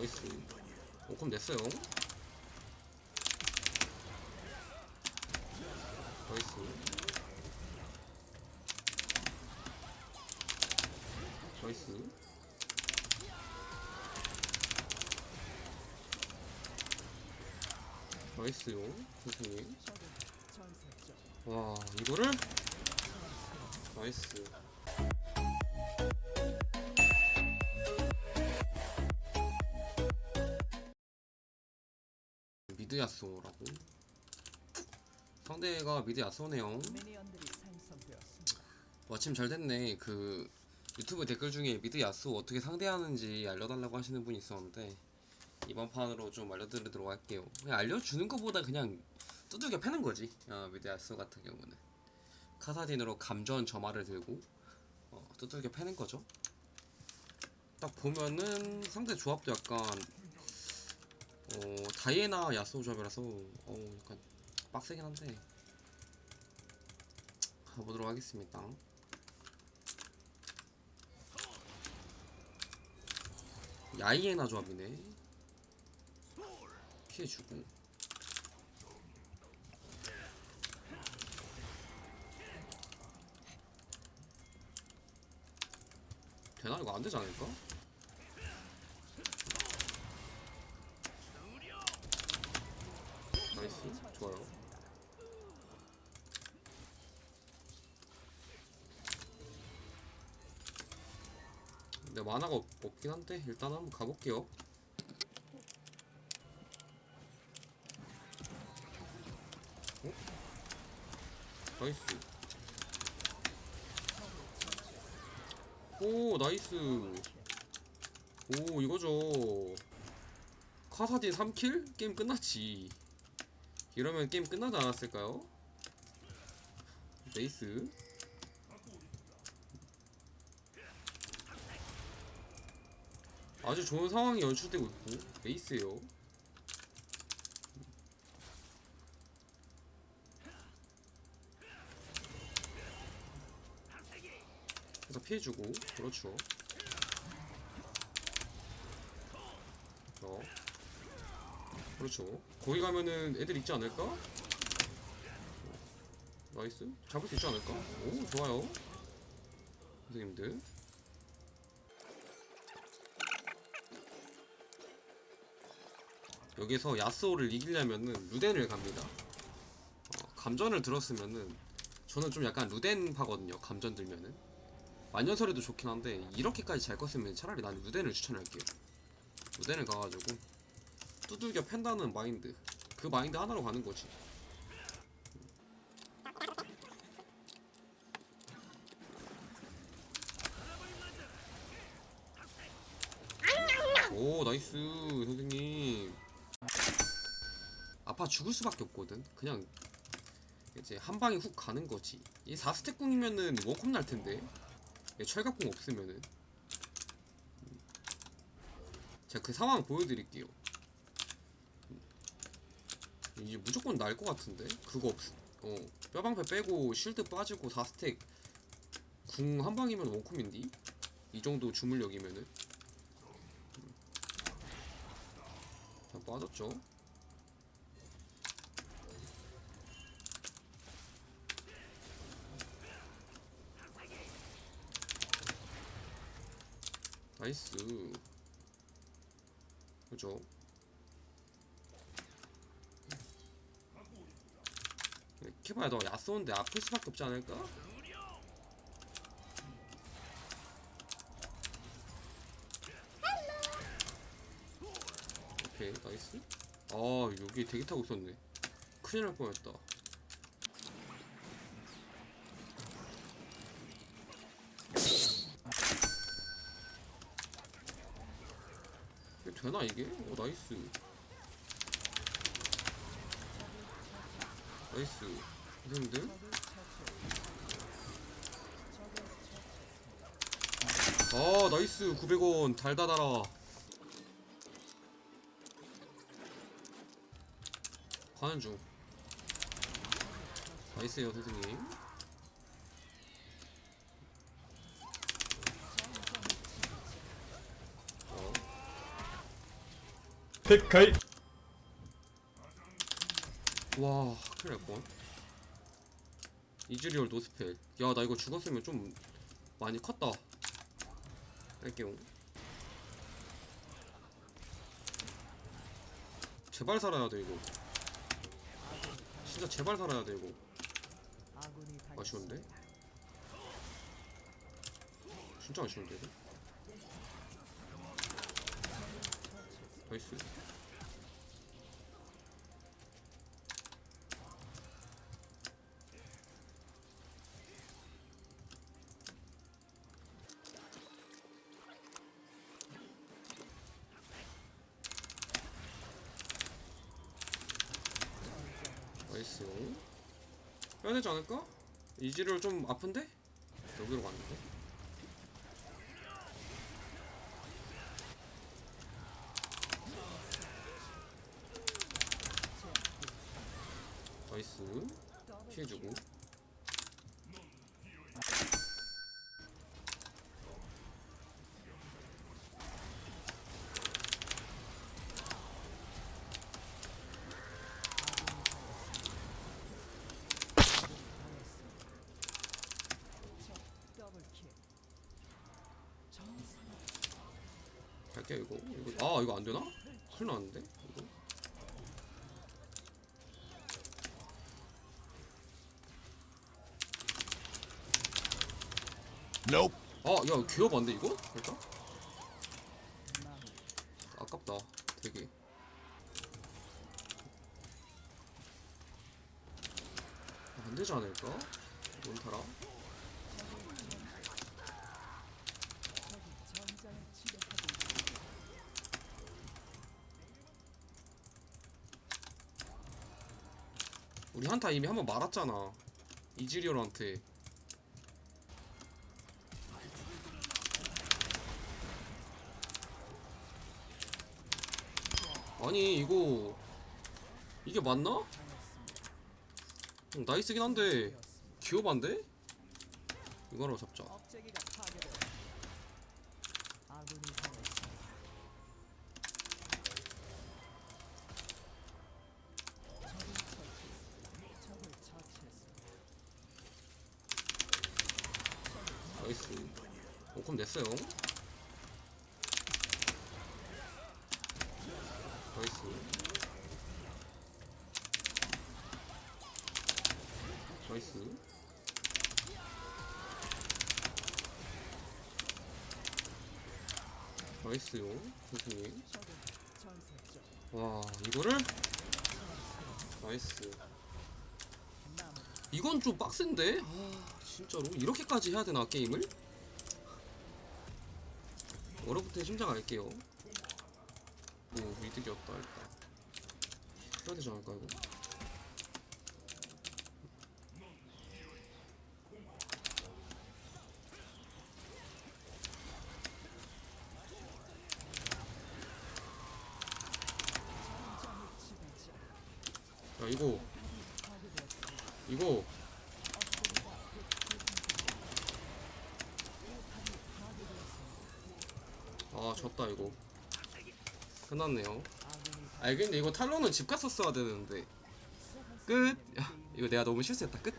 나이스. 오컴 냈어요. 나이스. 나이스. 나이스요 선생님. 와 이거를? 나이스 미드 야쏘라고. 상대가 미드 생성되었습니다. 마침 잘 됐네. 그 유튜브 댓글 중에 미드 야쏘 어떻게 상대하는지 알려달라고 하시는 분이 있었는데 이번 판으로 좀 알려드리도록 할게요. 그냥 알려주는 것보다 그냥 두들겨 패는 거지. 어, 미드 야쏘 같은 경우는. 카사딘으로 감전 점화를 들고 어, 두들겨 패는 거죠. 딱 보면은 상대 조합도 약간 어, 다이애나 야쏘 조합이라서 어, 약간 빡세긴 한데. 가보도록 하겠습니다. 야이에나 조합이네. 피해주고. 되나 이거 안 되지 않을까? 좋아요. 근데 만화가 없, 없긴 한데 일단 한번 가볼게요. 어? 나이스. 오 나이스. 오 이거죠. 카사딘 3킬? 게임 끝났지 이러면 게임 끝나지 않았을까요? 네이스. 아주 좋은 상황이 연출되고 있고 에이스요. 그래서 피해주고 그렇죠 어. 그렇죠 거기 가면은 애들 있지 않을까? 나이스 잡을 수 있지 않을까? 오 좋아요 선생님들 여기서 야스오를 이기려면은 루덴을 갑니다. 어, 감전을 들었으면은 저는 좀 약간 루덴 파거든요. 감전 들면은 만년설에도 좋긴 한데 이렇게까지 잘 컸으면 차라리 난 루덴을 추천할게요. 루덴을 가가지고 두들겨 팬다는 마인드. 그 마인드 하나로 가는 거지. 오 나이스 선생님. 아파 죽을 수밖에 없거든? 그냥 이제 한 방에 훅 가는 거지. 이 4스택 궁이면은 원컵 날 텐데. 예, 철갑궁 없으면은. 제가 그 상황 보여드릴게요 이제 무조건 날 것 같은데? 그거 없 어 뼈방패 빼고 쉴드 빠지고 4스택. 궁 한 방이면 원컵인디? 이 정도 주물력이면은? 다 빠졌죠? 나이스. 그죠? 봐야 너 야쏘인데 아플 수밖에 없지 않을까? 오케이 나이스. 아 여기 대기 타고 있었네. 큰일 날 뻔했다. 이게 되나 이게? 오 나이스. 나이스 선생님들 아 나이스. 900원. 달달하라. 가는 중. 나이스요 선생님. 어. 데카이. 와 큰일 날뻔 이즈리얼 노스펠 야 나 이거 죽었으면 좀 많이 컸다. 할게요 제발 살아야 돼 이거. 진짜 제발 살아야 돼 이거. 아쉬운데? 진짜 아쉬운데 이거? 나이스 되지 않을까? 이지를 좀 아픈데? 여기로 갔는데? 나이스 피해주고 더블킬. 갈게요 이거 이거 아 이거 안 되나? 큰일 났는데 이거 Nope 아야 기업 안돼 이거? 일단 아깝다 되게 아, 안 되지 않을까? 몬타라 전장을 지배하고 있습니다. 우리 한타 이미 한 번 말았잖아. 이즈리얼한테. 아니 이거 이게 맞나? 응, 나이스긴 한데 기업한데? 이거로 잡자 억제기가 파괴되었습니다. 아군이 당했습니다. 적을 처치했습니다. 적을 처치했습니다. 나이스 오컴 냈어요. 나이스. 나이스. 나이스요 전설적 와 이거를? 나이스. 이건 좀 빡센데? 아 진짜로? 이렇게까지 해야 되나 게임을? 얼어붙은 심장 알게요 오 미드겼다 일단 해야 되지 않을까 이거? 야 이거. 이거 억제기가 파괴되었습니다. 아 졌다 이거. 끝났네요. 아 근데 이거 탈론은 집 갔었어야 되는데. 끝! 야 이거 내가 너무 실수했다. 끝